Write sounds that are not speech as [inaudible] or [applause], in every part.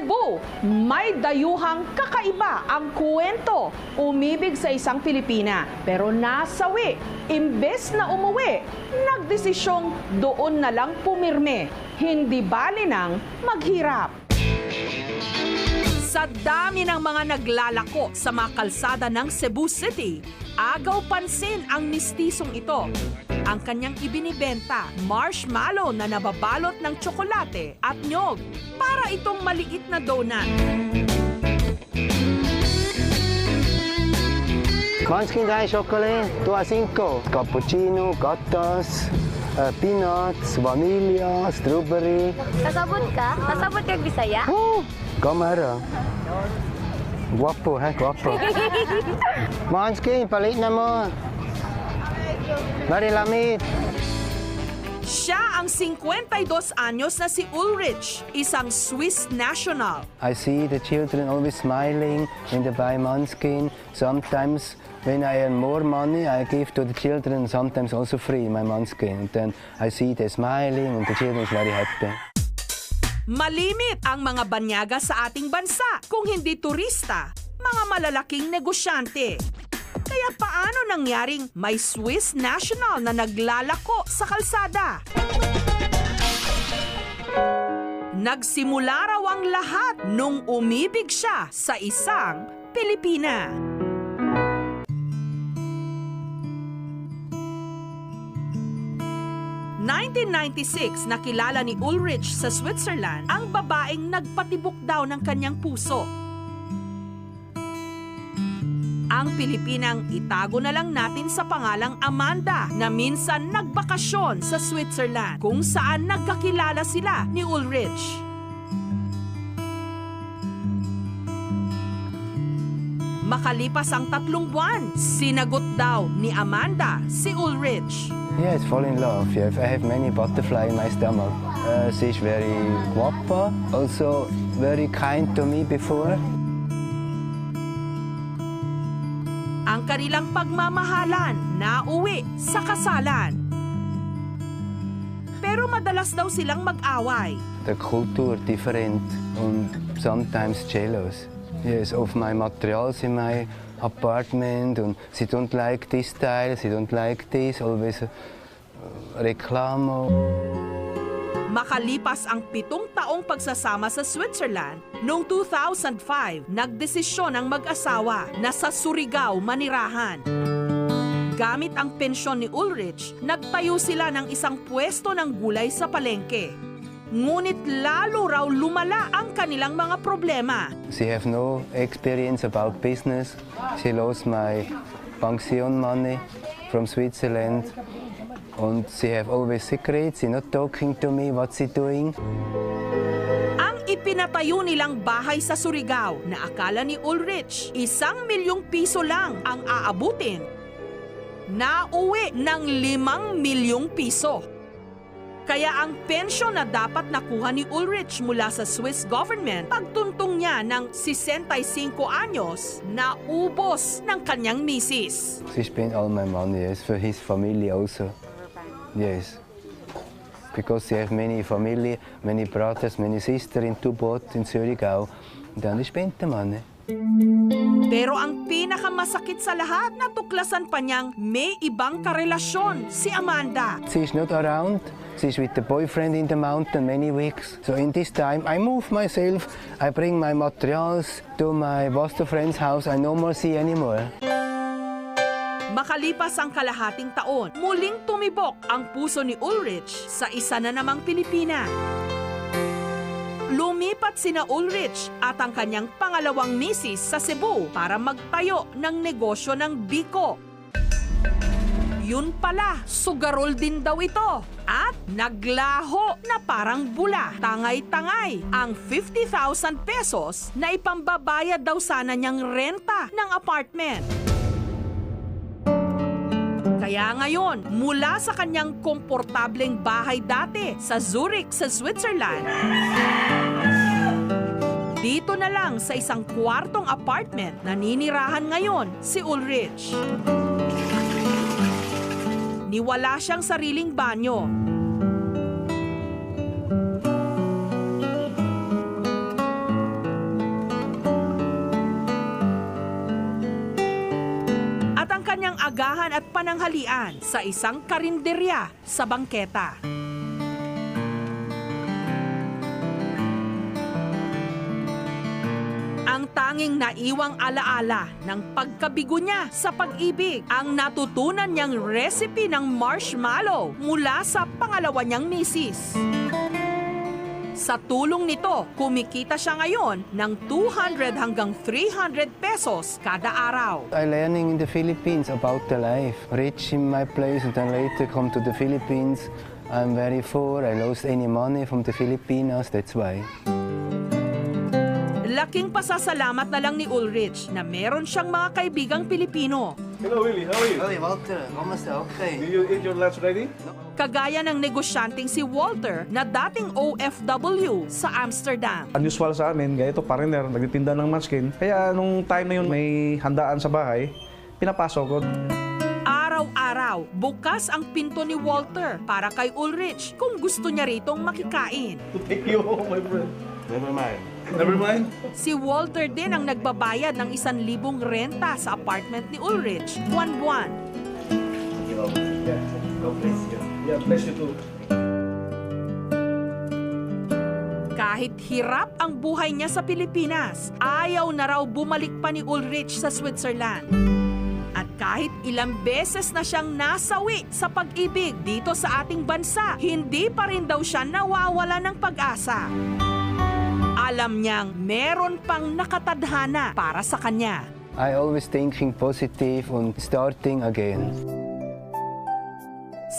Cebu, may dayuhang kakaiba ang kwento. Umibig sa isang Pilipina pero nasawi. Imbes na umuwi, nagdesisyong doon na lang pumirme. Hindi bali nang maghirap. Sa dami ng mga naglalako sa mga kalsada ng Cebu City, agaw pansin ang mistisong ito. Ang kanyang ibinibenta, marshmallow na nababalot ng tsokolate at nyog para itong maliit na donut. Munchkin dai chocolate, 2 a 5. Cappuccino, gatas, uh, peanuts, vanilla, strawberry. Kasabot ka? Kasabot kag Bisaya? Oh, kamera. Guwapo, ha? Guwapo. [laughs] Munchkin, palit na mo. Mari lamit. Siya ang 52 anyos na si Ulrich, isang Swiss national. I see the children always smiling when they buy Munchkin. Sometimes when I earn more money, I give to the children, sometimes also free, my Munchkin. And then I see they smiling and the children is very happy. Malimit ang mga banyaga sa ating bansa kung hindi turista, mga malalaking negosyante. Kaya paano nangyaring may Swiss national na naglalako sa kalsada? Nagsimula raw ang lahat nung umibig siya sa isang Pilipina. – 1996 nakilala ni Ulrich sa Switzerland ang babaeng nagpatibok daw ng kanyang puso. Ang Pilipinang itago na lang natin sa pangalang Amanda na minsan nagbakasyon sa Switzerland kung saan nagkakilala sila ni Ulrich. Makalipas ang tatlong buwan, sinagot daw ni Amanda si Ulrich. Yes, fall in love. Yes, I have many butterfly in my stomach. Uh, she's very guapa, also very kind to me before. Ang kanilang pagmamahalan na uwi sa kasalan. Pero madalas daw silang mag-away. The culture different and sometimes jealous. Yes, of my materials in my apartment and she don't like this style, she don't like this, always uh, reklamo. Makalipas ang pitong taong pagsasama sa Switzerland, noong 2005, nagdesisyon ang mag-asawa na sa Surigao manirahan. Gamit ang pensyon ni Ulrich, nagtayo sila ng isang pwesto ng gulay sa palengke. Ngunit lalo raw lumala ang kanilang mga problema. She have no experience about business. She lost my pension money from Switzerland. And she have always secrets. She not talking to me what she doing. Ang ipinatayo nilang bahay sa Surigao na akala ni Ulrich, isang milyong piso lang ang aabutin. Nauwi ng limang milyong piso. Kaya ang pensyon na dapat nakuha ni Ulrich mula sa Swiss government, pagtuntong niya ng 65 anyos, naubos ng kanyang misis. She spent all my money, yes, for his family also. Yes. Because she have many family, many brothers, many sisters in Tubot, in Surigao. Then he spent the money. Pero ang pinakamasakit sa lahat, natuklasan pa niyang may ibang karelasyon si Amanda. She's not around. She's with the boyfriend in the mountain many weeks. So in this time, I move myself. I bring my materials to my best friend's house. I no more see anymore. Makalipas ang kalahating taon, muling tumibok ang puso ni Ulrich sa isa na namang Pilipina. Lumipat sina Ulrich at ang kanyang pangalawang misis sa Cebu para magtayo ng negosyo ng biko. Yun pala, sugarol din daw ito. At naglaho na parang bula. Tangay-tangay ang 50,000 pesos na ipambabayad daw sana niyang renta ng apartment. Kaya ngayon, mula sa kanyang komportableng bahay dati sa Zurich sa Switzerland, lang sa isang kwartong apartment na ninirahan ngayon si Ulrich. Niwala siyang sariling banyo. At ang kanyang agahan at pananghalian sa isang karinderya sa bangketa. Tanging naiwang alaala ng pagkabigo niya sa pag-ibig ang natutunan niyang recipe ng marshmallow mula sa pangalawa niyang misis. Sa tulong nito, kumikita siya ngayon ng 200 hanggang 300 pesos kada araw. I learning in the Philippines about the life. Rich in my place and then later come to the Philippines. I'm very poor. I lost any money from the Filipinos. That's why. Laking pasasalamat na lang ni Ulrich na meron siyang mga kaibigang Pilipino. Hello, Willie. How are you? Hey Walter, kamusta? Okay. you eat your lunch ready? Kagaya ng negosyanteng si Walter na dating OFW sa Amsterdam. unusual sa amin, ganito partner, nagtitinda ng manskin. Kaya nung time na yun may handaan sa bahay, pinapasok ko. Araw-araw, bukas ang pinto ni Walter para kay Ulrich kung gusto niya ritong makikain. To take you home, my friend. Never mind. Never mind. Si Walter din ang nagbabayad ng isan libong renta sa apartment ni Ulrich buwan-buwan. Yeah, bless you too. Kahit hirap ang buhay niya sa Pilipinas, ayaw na raw bumalik pa ni Ulrich sa Switzerland. At kahit ilang beses na siyang nasawi sa pag-ibig dito sa ating bansa, hindi pa rin daw siya nawawala ng pag-asa. Alam niyang meron pang nakatadhana para sa kanya. I always thinking positive and starting again.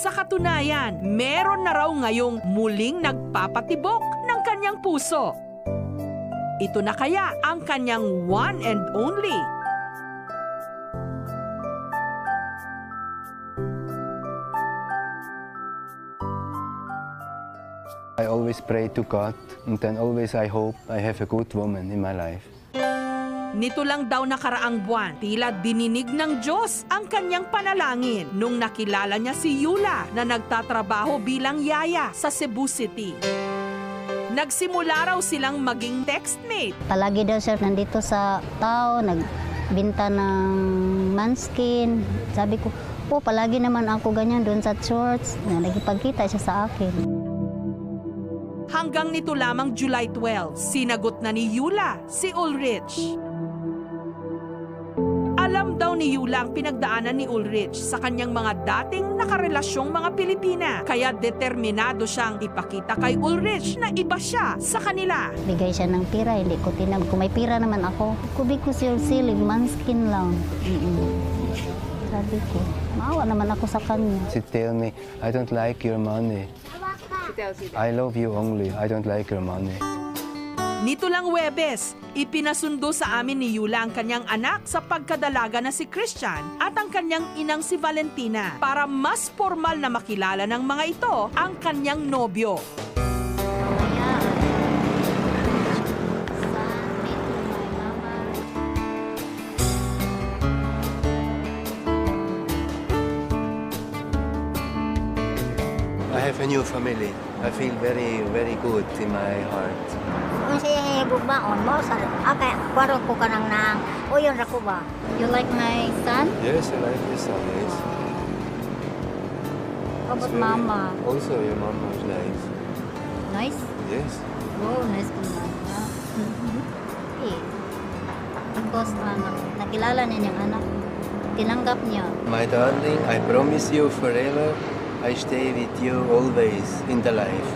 Sa katunayan, meron na raw ngayong muling nagpapatibok ng kanyang puso. Ito na kaya ang kanyang one and only. Always pray to God and then always I hope I have a good woman in my life. Nito lang daw nakaraang buwan, tila dininig ng Diyos ang kanyang panalangin nung nakilala niya si Yula na nagtatrabaho bilang yaya sa Cebu City. Nagsimula raw silang maging textmate Palagi daw siya nandito sa tao, nagbinta ng manskin. Sabi ko, po, palagi naman ako ganyan doon sa church. Na nagipagkita siya sa akin. Hanggang nito lamang July 12, sinagot na ni Yula si Ulrich. Alam daw ni Yula ang pinagdaanan ni Ulrich sa kanyang mga dating nakarelasyong mga Pilipina. Kaya determinado siyang ipakita kay Ulrich na iba siya sa kanila. Bigay siya ng pira, hindi ko tinab. Kung may pira naman ako, kubi ko silsilig, manskin lang. Mm-mm. Sabi ko, maawa naman ako sa kanya. She tell me, I don't like your money. I love you only. I don't like your money. Nito lang Webes, ipinasundo sa amin ni Yula ang kanyang anak sa pagkadalaga na si Christian at ang kanyang inang si Valentina para mas formal na makilala ng mga ito ang kanyang nobyo. Have a new family. I feel very, very good in my heart. Kung siya bugbaon mo, sa okay, kwaro ko ka nang nang, o yun ra ko ba? You like my son? Yes, I like this son. Yes. How about mama? Also, your mom was nice. Nice? Yes. Oh, nice kong mama. [laughs] Eh, because anak, nakilala niya niyang anak. Tinanggap niya. My darling, I promise you forever, I stay with you always in the life.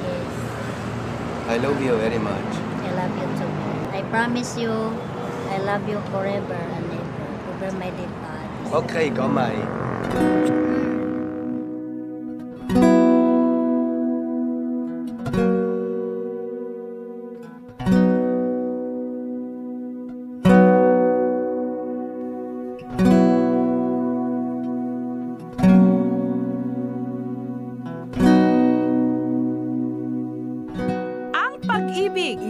Yes, I love you very much. I love you too. I promise you, I love you forever and ever. Over my dead body. Okay, gamay. Ang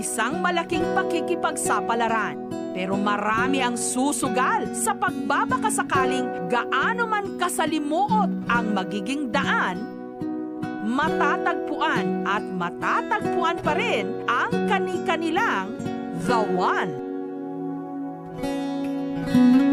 isang malaking pakikipagsapalaran. Pero marami ang susugal sa pagbabakasakaling gaano man kasalimuot ang magiging daan, matatagpuan at matatagpuan pa rin ang kani-kanilang The One. Mm-hmm.